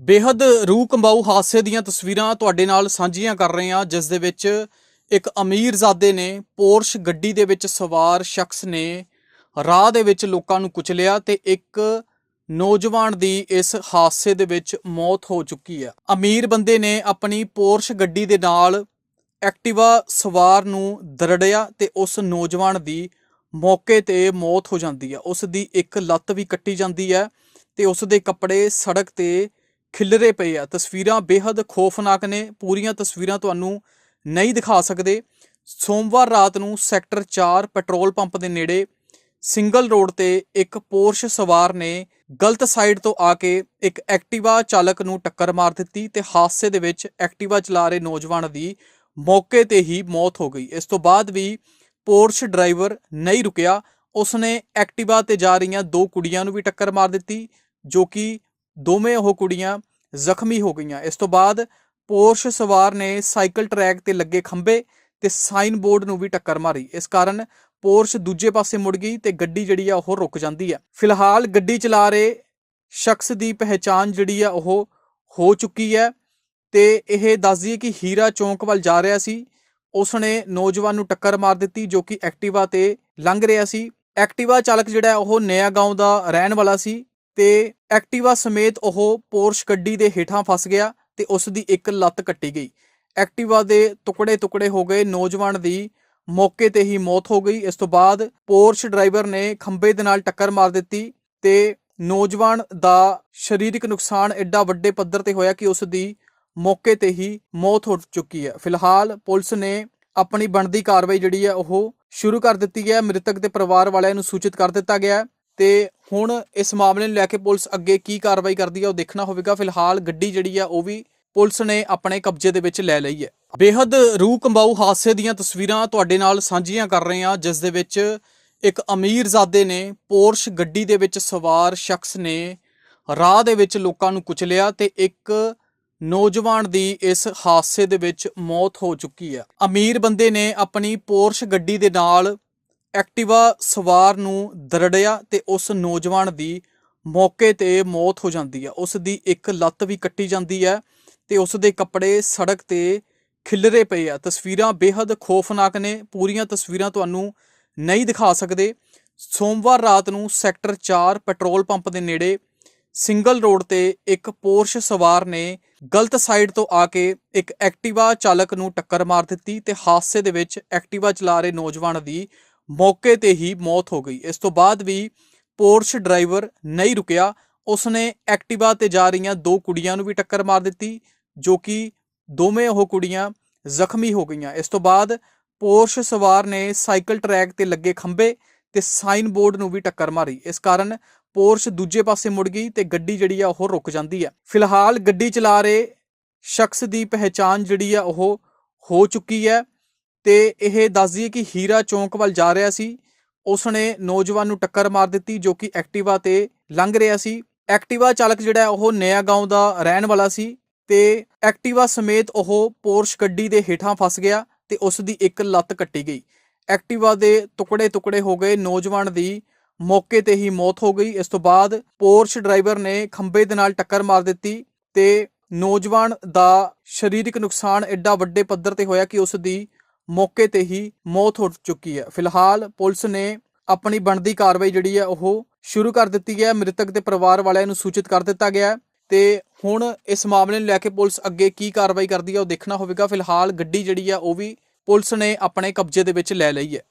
ਬੇहद ਰੂਹ ਕੰਬਾਊ ਹਾਦਸੇ ਦੀਆਂ ਤਸਵੀਰਾਂ ਤੁਹਾਡੇ ਨਾਲ ਸਾਂਝੀਆਂ ਕਰ ਰਹੇ ਹਾਂ, ਜਿਸ ਦੇ ਵਿੱਚ ਇੱਕ ਅਮੀਰਜ਼ਾਦੇ ਨੇ ਪੋਰਸ਼ ਗੱਡੀ ਦੇ ਵਿੱਚ ਸਵਾਰ ਸ਼ਖਸ ਨੇ ਰਾਹ ਦੇ ਵਿੱਚ ਲੋਕਾਂ ਨੂੰ ਕੁਚਲਿਆ ਤੇ ਇੱਕ ਨੌਜਵਾਨ ਦੀ ਇਸ ਹਾਦਸੇ ਦੇ ਵਿੱਚ ਮੌਤ ਹੋ ਚੁੱਕੀ ਹੈ। ਅਮੀਰ ਬੰਦੇ ਨੇ ਆਪਣੀ ਪੋਰਸ਼ ਗੱਡੀ ਦੇ ਨਾਲ ਐਕਟਿਵਾ ਸਵਾਰ ਨੂੰ ਦਰੜਿਆ ਤੇ ਉਸ ਨੌਜਵਾਨ ਦੀ ਮੌਕੇ ਤੇ ਮੌਤ ਹੋ ਜਾਂਦੀ ਹੈ। ਉਸ ਦੀ ਇੱਕ ਲੱਤ ਵੀ ਕੱਟੀ ਜਾਂਦੀ ਹੈ ਤੇ ਉਸ ਦੇ ਕੱਪੜੇ ਸੜਕ ਤੇ ਖਿਲਰੇ ਪਏ ਆ। ਤਸਵੀਰਾਂ ਬੇहद ਖੌਫਨਾਕ ਨੇ। ਪੂਰੀਆਂ ਤਸਵੀਰਾਂ ਤੁਹਾਨੂੰ ਨਹੀਂ ਦਿਖਾ ਸਕਦੇ। ਸੋਮਵਾਰ ਰਾਤ ਨੂੰ ਸੈਕਟਰ 4 ਪੈਟਰੋਲ ਪੰਪ ਦੇ ਨੇੜੇ ਸਿੰਗਲ ਰੋਡ ਤੇ ਇੱਕ ਪੋਰਸ਼ ਸਵਾਰ ਨੇ ਗਲਤ ਸਾਈਡ ਤੋਂ ਆ ਕੇ ਇੱਕ ਐਕਟਿਵਾ ਚਾਲਕ ਨੂੰ ਟੱਕਰ ਮਾਰ ਦਿੱਤੀ ਤੇ ਹਾਦਸੇ ਦੇ ਵਿੱਚ ਐਕਟਿਵਾ ਚਲਾ ਰਹੇ ਨੌਜਵਾਨ ਦੀ ਮੌਕੇ ਤੇ ਹੀ ਮੌਤ ਹੋ ਗਈ। ਇਸ ਤੋਂ ਬਾਅਦ ਵੀ ਪੋਰਸ਼ ਡਰਾਈਵਰ ਨਹੀਂ ਰੁਕਿਆ। ਉਸਨੇ ਐਕਟਿਵਾ ਤੇ ਜਾ ਰਹੀਆਂ ਦੋ ਕੁੜੀਆਂ ਨੂੰ ਵੀ ਟੱਕਰ ਮਾਰ ਦਿੱਤੀ, ਜੋ ਕਿ ਦੋਵੇਂ ਉਹ ਕੁੜੀਆਂ ਜ਼ਖਮੀ ਹੋ ਗਈਆਂ। ਇਸ ਤੋਂ ਬਾਅਦ ਪੋਰਸ਼ ਸਵਾਰ ਨੇ ਸਾਈਕਲ ਟਰੈਕ ਤੇ ਲੱਗੇ ਖੰਭੇ ਤੇ ਸਾਈਨ ਬੋਰਡ ਨੂੰ ਵੀ ਟੱਕਰ ਮਾਰੀ। ਇਸ ਕਾਰਨ ਪੋਰਸ਼ ਦੂਜੇ ਪਾਸੇ ਮੁੜ ਗਈ ਤੇ ਗੱਡੀ ਜਿਹੜੀ ਆ ਉਹ ਰੁਕ ਜਾਂਦੀ ਹੈ ਫਿਲਹਾਲ ਗੱਡੀ ਚਲਾ ਰਹੇ ਸ਼ਖਸ ਦੀ ਪਹਿਚਾਣ ਜਿਹੜੀ ਆ ਉਹ ਹੋ ਚੁੱਕੀ ਹੈ ਤੇ ਇਹ ਦੱਸਦੀ ਕਿ ਹੀਰਾ ਚੌਂਕ ਵੱਲ ਜਾ ਰਿਹਾ ਸੀ। ਉਸਨੇ ਨੌਜਵਾਨ ਨੂੰ ਟੱਕਰ ਮਾਰ ਦਿੱਤੀ ਜੋ ਕਿ ਐਕਟਿਵਾ ਤੇ ਲੰਘ ਰਿਹਾ ਸੀ। ਐਕਟਿਵਾ ਚਾਲਕ ਜਿਹੜਾ ਉਹ ਨਿਆ ਗਾਉਂ ਦਾ ਰਹਿਣ ਵਾਲਾ ਸੀ ਤੇ ਐਕਟਿਵਾ ਸਮੇਤ ਉਹ ਪੋਰਸ਼ ਗੱਡੀ ਦੇ ਹੇਠਾਂ ਫਸ ਗਿਆ ਤੇ ਉਸ ਦੀ ਇੱਕ ਲੱਤ ਕੱਟੀ ਗਈ। ਐਕਟਿਵਾ ਦੇ ਟੁਕੜੇ ਟੁਕੜੇ ਹੋ ਗਏ। ਨੌਜਵਾਨ ਦੀ ਮੌਕੇ ਤੇ ਹੀ ਮੌਤ ਹੋ ਗਈ। ਇਸ ਤੋਂ ਬਾਅਦ ਪੋਰਸ਼ ਡਰਾਈਵਰ ਨੇ ਖੰਬੇ ਦੇ ਨਾਲ ਟੱਕਰ ਮਾਰ ਦਿੱਤੀ ਤੇ ਨੌਜਵਾਨ ਦਾ ਸਰੀਰਕ ਨੁਕਸਾਨ ਐਡਾ ਵੱਡੇ ਪੱਧਰ ਤੇ ਹੋਇਆ ਕਿ ਉਸ ਦੀ ਮੌਕੇ ਤੇ ਹੀ ਮੌਤ ਹੋ ਚੁੱਕੀ ਹੈ। ਫਿਲਹਾਲ ਪੁਲਿਸ ਨੇ ਆਪਣੀ ਬਣਦੀ ਕਾਰਵਾਈ ਜਿਹੜੀ ਹੈ ਉਹ ਸ਼ੁਰੂ ਕਰ ਦਿੱਤੀ ਹੈ। ਮ੍ਰਿਤਕ ਦੇ ਪਰਿਵਾਰ ਵਾਲਿਆਂ ਨੂੰ ਸੂਚਿਤ ਕਰ ਦਿੱਤਾ ਗਿਆ ਹੈ। ਤੇ ਹੁਣ ਇਸ ਮਾਮਲੇ ਨੂੰ ਲੈ ਕੇ ਪੁਲਿਸ ਅੱਗੇ ਕੀ ਕਾਰਵਾਈ ਕਰਦੀ ਹੈ ਉਹ ਦੇਖਣਾ ਹੋਵੇਗਾ। ਫਿਲਹਾਲ ਗੱਡੀ ਜਿਹੜੀ ਹੈ ਉਹ ਵੀ ਪੁਲਿਸ ਨੇ ਆਪਣੇ ਕਬਜ਼ੇ ਦੇ ਵਿੱਚ ਲੈ ਲਈ ਹੈ। ਬੇਹੱਦ ਰੂਹ ਕੰਬਾਊ ਹਾਦਸੇ ਦੀਆਂ ਤਸਵੀਰਾਂ ਤੁਹਾਡੇ ਨਾਲ ਸਾਂਝੀਆਂ ਕਰ ਰਹੇ ਹਾਂ, ਜਿਸ ਦੇ ਵਿੱਚ ਇੱਕ ਅਮੀਰਜ਼ਾਦੇ ਨੇ ਪੋਰਸ਼ ਗੱਡੀ ਦੇ ਵਿੱਚ ਸਵਾਰ ਸ਼ਖਸ ਨੇ ਰਾਹ ਦੇ ਵਿੱਚ ਲੋਕਾਂ ਨੂੰ ਕੁਚਲਿਆ ਤੇ ਇੱਕ ਨੌਜਵਾਨ ਦੀ ਇਸ ਹਾਦਸੇ ਦੇ ਵਿੱਚ ਮੌਤ ਹੋ ਚੁੱਕੀ ਹੈ। ਅਮੀਰ ਬੰਦੇ ਨੇ ਆਪਣੀ ਪੋਰਸ਼ ਗੱਡੀ ਦੇ ਨਾਲ ਐਕਟਿਵਾ ਸਵਾਰ ਨੂੰ ਦਰੜਿਆ ਤੇ ਉਸ ਨੌਜਵਾਨ ਦੀ ਮੌਕੇ ਤੇ ਮੌਤ ਹੋ ਜਾਂਦੀ ਹੈ। ਉਸ ਦੀ ਇੱਕ ਲੱਤ ਵੀ ਕੱਟੀ ਜਾਂਦੀ ਹੈ ਤੇ ਉਸ ਦੇ ਕੱਪੜੇ ਸੜਕ ਤੇ ਖਿਲਰੇ ਪਏ ਆ। ਤਸਵੀਰਾਂ ਬੇहद ਖੌਫਨਾਕ ਨੇ। ਪੂਰੀਆਂ ਤਸਵੀਰਾਂ ਤੁਹਾਨੂੰ ਨਹੀਂ ਦਿਖਾ ਸਕਦੇ। ਸੋਮਵਾਰ ਰਾਤ ਨੂੰ ਸੈਕਟਰ 4 ਪੈਟਰੋਲ ਪੰਪ ਦੇ ਨੇੜੇ ਸਿੰਗਲ ਰੋਡ ਤੇ ਇੱਕ ਪੋਰਸ਼ ਸਵਾਰ ਨੇ ਗਲਤ ਸਾਈਡ ਤੋਂ ਆ ਕੇ ਇੱਕ ਐਕਟਿਵਾ ਚਾਲਕ ਨੂੰ ਟੱਕਰ ਮਾਰ ਦਿੱਤੀ ਤੇ ਹਾਦਸੇ ਦੇ ਵਿੱਚ ਐਕਟਿਵਾ ਚਲਾ ਰਹੇ ਨੌਜਵਾਨ ਦੀ ਮੌਕੇ ਤੇ ਹੀ ਮੌਤ ਹੋ ਗਈ। ਇਸ ਤੋਂ ਬਾਅਦ ਵੀ ਪੋਰਸ਼ ਡਰਾਈਵਰ ਨਹੀਂ ਰੁਕਿਆ। ਉਸਨੇ ਐਕਟਿਵਾ ਤੇ ਜਾ ਰਹੀਆਂ ਦੋ ਕੁੜੀਆਂ ਨੂੰ ਵੀ ਟੱਕਰ ਮਾਰ ਦਿੱਤੀ, ਜੋ ਕਿ ਦੋਵੇਂ ਉਹ ਕੁੜੀਆਂ ਜ਼ਖਮੀ ਹੋ ਗਈਆਂ। ਇਸ ਤੋਂ ਬਾਅਦ ਪੋਰਸ਼ ਸਵਾਰ ਨੇ ਸਾਈਕਲ ਟਰੈਕ ਤੇ ਲੱਗੇ ਖੰਭੇ ਤੇ ਸਾਈਨ ਬੋਰਡ ਨੂੰ ਵੀ ਟੱਕਰ ਮਾਰੀ। ਇਸ ਕਾਰਨ ਪੋਰਸ਼ ਦੂਜੇ ਪਾਸੇ ਮੁੜ ਗਈ ਤੇ ਗੱਡੀ ਜਿਹੜੀ ਆ ਉਹ ਰੁਕ ਜਾਂਦੀ ਹੈ ਫਿਲਹਾਲ ਗੱਡੀ ਚਲਾ ਰਹੇ ਸ਼ਖਸ ਦੀ ਪਹਿਚਾਣ ਜਿਹੜੀ ਆ ਉਹ ਹੋ ਚੁੱਕੀ ਹੈ ਤੇ ਇਹ ਦੱਸ ਦਈਏ ਕਿ ਹੀਰਾ ਚੌਂਕ ਵੱਲ ਜਾ ਰਿਹਾ ਸੀ। ਉਸ ਨੇ ਨੌਜਵਾਨ ਨੂੰ ਟੱਕਰ ਮਾਰ ਦਿੱਤੀ ਜੋ ਕਿ ਐਕਟਿਵਾ ਤੇ ਲੰਘ ਰਿਹਾ ਸੀ। ਐਕਟਿਵਾ ਚਾਲਕ ਜਿਹੜਾ ਉਹ ਨਿਆ ਗਾਉਂ ਦਾ ਰਹਿਣ ਵਾਲਾ ਸੀ ਤੇ ਐਕਟਿਵਾ ਸਮੇਤ ਉਹ ਪੋਰਸ਼ ਗੱਡੀ ਦੇ ਹੇਠਾਂ ਫਸ ਗਿਆ ਤੇ ਉਸ ਦੀ ਇੱਕ ਲੱਤ ਕੱਟੀ ਗਈ। ਐਕਟਿਵਾ ਦੇ ਟੁਕੜੇ ਟੁਕੜੇ ਹੋ ਗਏ। ਨੌਜਵਾਨ ਦੀ ਮੌਕੇ ਤੇ ਹੀ ਮੌਤ ਹੋ ਗਈ। ਇਸ ਤੋਂ ਬਾਅਦ ਪੋਰਸ਼ ਡਰਾਈਵਰ ਨੇ ਖੰਬੇ ਦੇ ਨਾਲ ਟੱਕਰ ਮਾਰ ਦਿੱਤੀ ਤੇ ਨੌਜਵਾਨ ਦਾ ਸਰੀਰਕ ਨੁਕਸਾਨ ਐਡਾ ਵੱਡੇ ਪੱਧਰ ਤੇ ਹੋਇਆ ਕਿ ਉਸ ਦੀ ਮੌਕੇ ਤੇ ਹੀ ਮੌਤ ਹੋ ਚੁੱਕੀ ਹੈ। ਫਿਲਹਾਲ ਪੁਲਿਸ ਨੇ ਆਪਣੀ ਬਣਦੀ ਕਾਰਵਾਈ ਜਿਹੜੀ ਹੈ ਉਹ ਸ਼ੁਰੂ ਕਰ ਦਿੱਤੀ ਹੈ। ਮ੍ਰਿਤਕ ਦੇ ਪਰਿਵਾਰ ਵਾਲਿਆਂ ਨੂੰ ਸੂਚਿਤ ਕਰ ਦਿੱਤਾ ਗਿਆ ਹੈ ਤੇ ਹੁਣ ਇਸ ਮਾਮਲੇ ਨੂੰ ਲੈ ਕੇ ਪੁਲਿਸ ਅੱਗੇ ਕੀ ਕਾਰਵਾਈ ਕਰਦੀ ਹੈ ਉਹ ਦੇਖਣਾ ਹੋਵੇਗਾ। ਫਿਲਹਾਲ ਗੱਡੀ ਜਿਹੜੀ ਹੈ ਉਹ ਵੀ ਪੁਲਿਸ ਨੇ ਆਪਣੇ ਕਬਜ਼ੇ ਦੇ ਵਿੱਚ ਲੈ ਲਈ ਹੈ।